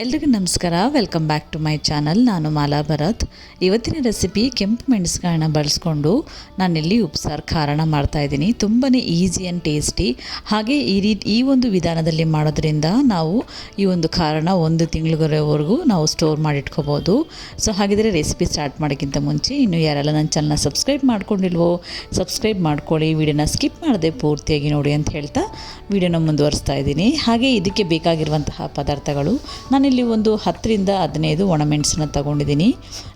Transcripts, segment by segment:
ಎಲ್ರಿಗೂ ನಮಸ್ಕಾರ. Welcome back to my channel ನಾನು ಮಾಲಾ ಭರತ್. ಇವತ್ತಿನ ರೆಸಿಪಿ ಕೆಂಪು ಮೆಣಸುಗಳನ್ನ ಬಳಸ್ಕೊಂಡು ನಾನಿಲ್ಲಿ ಉಪ್ಸಾರು ಮಾಡ್ತಾ ಮಾಡ್ತಾಯಿದ್ದೀನಿ ತುಂಬಾ ಈಸಿ ಆ್ಯಂಡ್ ಟೇಸ್ಟಿ ಹಾಗೆ ಈ ರೀತಿ ಈ ಒಂದು ವಿಧಾನದಲ್ಲಿ ಮಾಡೋದ್ರಿಂದ ನಾವು ಈ ಒಂದು ಕಾರಣ ಒಂದು ತಿಂಗಳವರೆಗೂ ನಾವು ಸ್ಟೋರ್ ಮಾಡಿಟ್ಕೋಬೋದು. ಸೊ ಹಾಗಿದ್ರೆ ರೆಸಿಪಿ ಸ್ಟಾರ್ಟ್ ಮಾಡೋಕ್ಕಿಂತ ಮುಂಚೆ ಇನ್ನು ಯಾರೆಲ್ಲ ನನ್ನ ಚಾನಲ್ನ ಸಬ್ಸ್ಕ್ರೈಬ್ ಮಾಡ್ಕೊಂಡಿಲ್ವೋ ಸಬ್ಸ್ಕ್ರೈಬ್ ಮಾಡ್ಕೊಳ್ಳಿ. ವಿಡಿಯೋನ ಸ್ಕಿಪ್ ಮಾಡದೆ ಪೂರ್ತಿಯಾಗಿ ನೋಡಿ ಅಂತ ಹೇಳ್ತಾ ವಿಡಿಯೋನ ಮುಂದುವರಿಸ್ತಾ ಇದ್ದೀನಿ. ಹಾಗೆ ಇದಕ್ಕೆ ಬೇಕಾಗಿರುವಂತಹ ಪದಾರ್ಥಗಳು ನಾನಿಲ್ಲಿ ಒಂದು ಹತ್ತರಿಂದ ಹದಿನೈದು ಒಣಮೆಣಸನ್ನ ತಗೊಂಡಿದ್ದೀನಿ.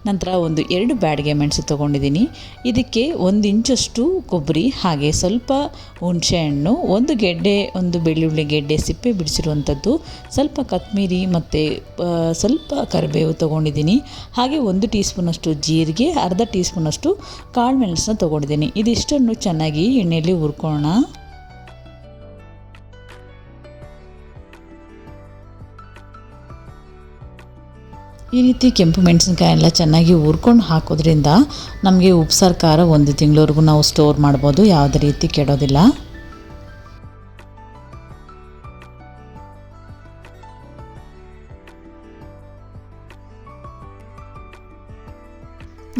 ನಂತರ ಒಂದು ಎರಡು ಬ್ಯಾಡಿಗೆ ಮೆಣಸು ತೊಗೊಂಡಿದ್ದೀನಿ. ಇದಕ್ಕೆ ಒಂದು ಇಂಚಷ್ಟು ಕೊಬ್ಬರಿ, ಹಾಗೆ ಸ್ವಲ್ಪ ಹುಣಸೆಹಣ್ಣು ಒಂದು ಗೆಡ್ಡೆ, ಒಂದು ಬೆಳ್ಳುಳ್ಳಿ ಗೆಡ್ಡೆ ಸಿಪ್ಪೆ ಬಿಡಿಸಿರುವಂಥದ್ದು ಸ್ವಲ್ಪ ಕತ್ಮೀರಿ ಮತ್ತು ಸ್ವಲ್ಪ ಕರಿಬೇವು ತೊಗೊಂಡಿದ್ದೀನಿ. ಹಾಗೆ ಒಂದು ಟೀ ಸ್ಪೂನಷ್ಟು ಜೀರಿಗೆ, ಅರ್ಧ ಟೀ ಸ್ಪೂನಷ್ಟು ಕಾಳು ಮೆಣಸನ್ನ ತೊಗೊಂಡಿದ್ದೀನಿ. ಇದಿಷ್ಟನ್ನು ಚೆನ್ನಾಗಿ ಎಣ್ಣೆಯಲ್ಲಿ ಹುರ್ಕೊಳ್ಳೋಣ. ಈ ರೀತಿ ಕೆಂಪು ಮೆಣಸಿನ್ಕಾಯಿ ಎಲ್ಲ ಚೆನ್ನಾಗಿ ಹುರ್ಕೊಂಡು ಹಾಕೋದ್ರಿಂದ ನಮಗೆ ಉಪ್ಸಾರು ಖಾರ ಒಂದು ತಿಂಗಳವರೆಗೂ ನಾವು ಸ್ಟೋರ್ ಮಾಡ್ಬೋದು. ಯಾವುದೇ ರೀತಿ ಕೆಡೋದಿಲ್ಲ.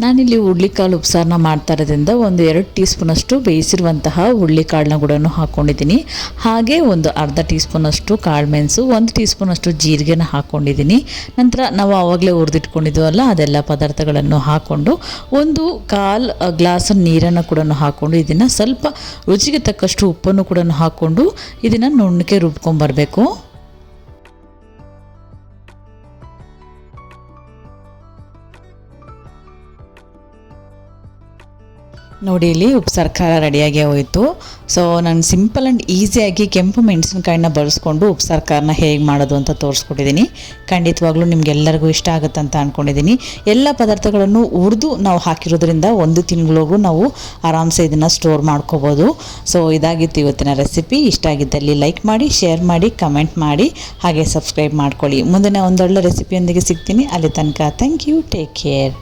ನಾನಿಲ್ಲಿ ಹುಳ್ಳಿಕಾಳು ಉಪ್ಸಾರನ್ನ ಮಾಡ್ತಾ ಇರೋದ್ರಿಂದ ಒಂದು ಎರಡು ಟೀ ಸ್ಪೂನಷ್ಟು ಬೇಯಿಸಿರುವಂತಹ ಹುಳ್ಳಿಕಾಳನ್ನ ಕೂಡ ಹಾಕ್ಕೊಂಡಿದ್ದೀನಿ ಹಾಗೆ ಒಂದು ಅರ್ಧ ಟೀ ಸ್ಪೂನಷ್ಟು ಕಾಳು ಮೆಣಸು ಒಂದು ಟೀ ಸ್ಪೂನಷ್ಟು ಜೀರಿಗೆನ ಹಾಕ್ಕೊಂಡಿದ್ದೀನಿ ನಂತರ ನಾವು ಆವಾಗಲೇ ಹುರಿದಿಟ್ಕೊಂಡಿದ್ದೀವಲ್ಲ ಅದೆಲ್ಲ ಪದಾರ್ಥಗಳನ್ನು ಹಾಕ್ಕೊಂಡು ಒಂದು ಕಾಲು ಗ್ಲಾಸ್ ನೀರನ್ನು ಕೂಡ ಹಾಕ್ಕೊಂಡು ಇದನ್ನು ಸ್ವಲ್ಪ ರುಚಿಗೆ ತಕ್ಕಷ್ಟು ಉಪ್ಪನ್ನು ಕೂಡ ಹಾಕ್ಕೊಂಡು ಇದನ್ನು ನುಣ್ಣಕ್ಕೆ ರುಬ್ಕೊಂಬರಬೇಕು. ನೋಡಿ, ಇಲ್ಲಿ ಉಪ್ಪು ಖಾರ ರೆಡಿಯಾಗಿ ಹೋಯಿತು. ಸೊ ನಾನು ಸಿಂಪಲ್ ಆ್ಯಂಡ್ ಈಸಿಯಾಗಿ ಕೆಂಪು ಮೆಣಸಿನ್ಕಾಯಿನ ಬಳಸ್ಕೊಂಡು ಉಪ್ಪು ಖಾರನ ಹೇಗೆ ಮಾಡೋದು ಅಂತ ತೋರಿಸ್ಕೊಟ್ಟಿದ್ದೀನಿ ಖಂಡಿತವಾಗ್ಲೂ ನಿಮಗೆಲ್ಲರಿಗೂ ಇಷ್ಟ ಆಗುತ್ತೆ ಅಂತ ಅಂದ್ಕೊಂಡಿದ್ದೀನಿ ಎಲ್ಲ ಪದಾರ್ಥಗಳನ್ನು ಉರಿದು ನಾವು ಹಾಕಿರೋದ್ರಿಂದ ಒಂದು ತಿಂಗಳಿಗೂ ನಾವು ಆರಾಮ್ಸೆ ಇದನ್ನು ಸ್ಟೋರ್ ಮಾಡ್ಕೋಬೋದು. ಸೊ ಇದಾಗಿತ್ತು ಇವತ್ತಿನ ರೆಸಿಪಿ ಇಷ್ಟ ಆಗಿದ್ದಲ್ಲಿ ಲೈಕ್ ಮಾಡಿ ಶೇರ್ ಮಾಡಿ ಕಮೆಂಟ್ ಮಾಡಿ, ಹಾಗೆ ಸಬ್ಸ್ಕ್ರೈಬ್ ಮಾಡ್ಕೊಳ್ಳಿ. ಮುಂದಿನ ಒಂದೊಳ್ಳೆ ರೆಸಿಪಿಯೊಂದಿಗೆ ಸಿಗ್ತೀನಿ. ಅಲ್ಲಿ ತನಕ ಥ್ಯಾಂಕ್ ಯು ಟೇಕ್ ಕೇರ್